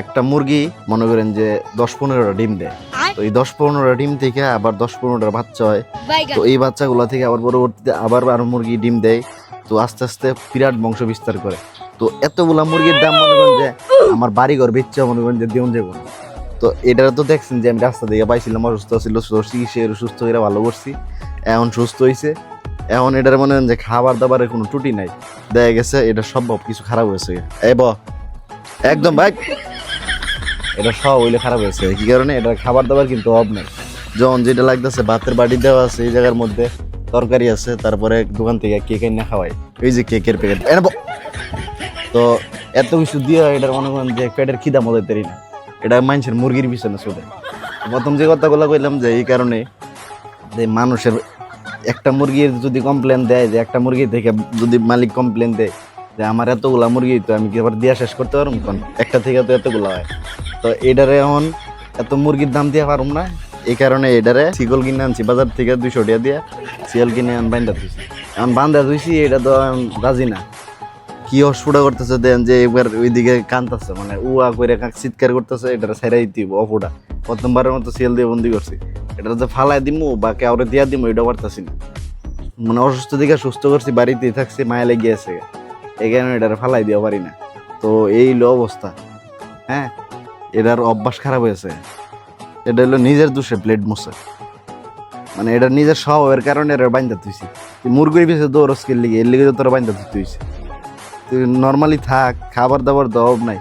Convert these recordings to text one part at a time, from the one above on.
একটা মুরগি মনে করেন যে দশ পনেরোটা ডিম দেয়। তো এই দশ পনেরোটা ডিম থেকে আবার দশ পনেরোটা বাচ্চা হয়। তো এই বাচ্চাগুলো থেকে আবার পরবর্তীতে আবার আরও মুরগি ডিম দেয়। তো আস্তে আস্তে বিরাট বংশ বিস্তার করে। তো এতগুলা মুরগির দাম মনে করেন যে আমার বাড়িঘর বেচছে মনে করেন যে দিন যাব তো এটা তো দেখছেন যে আমি রাস্তা দিয়ে পাইছিলাম অসুস্থ ছিল চিকিৎসা সুস্থ হয়ে ভালো করছি। এখন সুস্থ হয়েছে এখন এটার মনে করেন যে খাবার দাবারের কোনো ত্রুটি নাই। দেখা গেছে এটা সম্ভব কিছু খারাপ হয়েছে। এই ব একদম ভাই। এটা সব হইলে খারাপ হয়েছে। কি কারণে এটা খাবার দাবার কিন্তু অভাব নেই। যখন যেটা লাগতেছে, ভাতের বাড়ি দেওয়া আছে এই জায়গার মধ্যে, তরকারি আছে, তারপরে দোকান থেকে কেক এনে খাওয়াই এই যে কেকের প্যাকেট তো এত কিছু দিয়ে এটার মনে করেন যে পেটের খিদা মজাই তৈরি না। এটা মানুষের মুরগির পিছনে চলে প্রথম যে কথাগুলো কইলাম যে এই কারণে যে মানুষের একটা মুরগির যদি কমপ্লেন দেয়, যে একটা মুরগি থেকে যদি মালিক কমপ্লেন দেয়, যে আমার এতগুলা মুরগি তো আমি কি আবার দিয়া শেষ করতে পারব? একটা থেকে তো এতগুলা হয়। তো এটারে এখন এত মুরগির দাম দিয়ে পারুম না। এই কারণে এটারে শিকল কিনে আনছি, বাজার থেকে দুইশো টাকা দিয়ে শিয়াল কিনে আন বান্ধা ধুইছি। এখন বান্ধা ধুইছি, এটা তো রাজি না। কি অসুবিধা করতেছে দেন যে একবার ওইদিকে কানতেছে মানে উয়া করে চিৎকার করতেছে এটা সেরাই দিব অফুটা প্রথমবারের মতো শিয়াল দিয়ে বন্দি করছি। এটা যে ফালাই দিমু বা কাউরে দিয়া দিমু এটা পারতাছি না। মানে অসুস্থ দিকে সুস্থ করছি, বাড়িতেই থাকছি, মায়া লেগে আছে। এই কারণে এটারে ফালাই দিতে পারি না। তো এই লো অবস্থা। হ্যাঁ? এটার অভ্যাস খারাপ হয়েছে। এটা হলো নিজের দোষে প্লেট মুছে। মানে এটা নিজের স্বভাবের কারণে এটা বাইন্দা তুইছি তুই মুরগির পিছিয়ে দৌড় স্কিল লিগে, এর লিগে তো তোরা বাইন্দা তুইছি তুই নর্মালি থাক, খাবার দাবার অভাব নাই।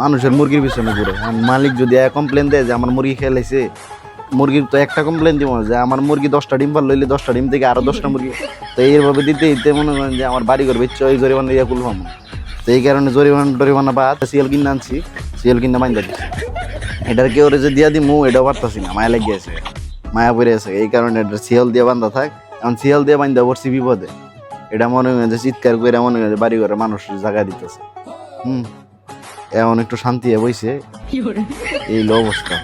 মানুষের মুরগির পিছনে ঘুরে। মালিক যদি এক কমপ্লেন দেয় যে আমার মুরগি খেলাইছে মুরগির তো একটা কমপ্লেন দিব যে আমার মুরগি দশটা ডিম পারল লইলে দশটা ডিম থেকে আরও দশটা মুরগি। তো এইভাবে দিতে দিতে মনে করেন যে আমার বাড়ি ঘর বেচছে ওই জরিমানা দিয়ে কুলবাম তো এই কারণে জরিমানা টরিমানা বা সিএল কিনে আনছি। সিএল কিনে বাইন্দা দিছে এটার কেউ যে দিয়া দিমু এটা পারতাছি না মায়া লেগে আছে মায়া পড়ে আছে এই কারণে এটা সিএল দিয়ে বান্ধা থাক। এখন সিএল দিয়ে বান্ধা পড়ছি বিপদে। এটা মনে হয় যে চিৎকার করে মনে হয় যে বাড়ি ঘরে মানুষ জায়গা দিতেছে। হুম এখন একটু শান্তি হয়ে বইছে। এই লো অবস্থা।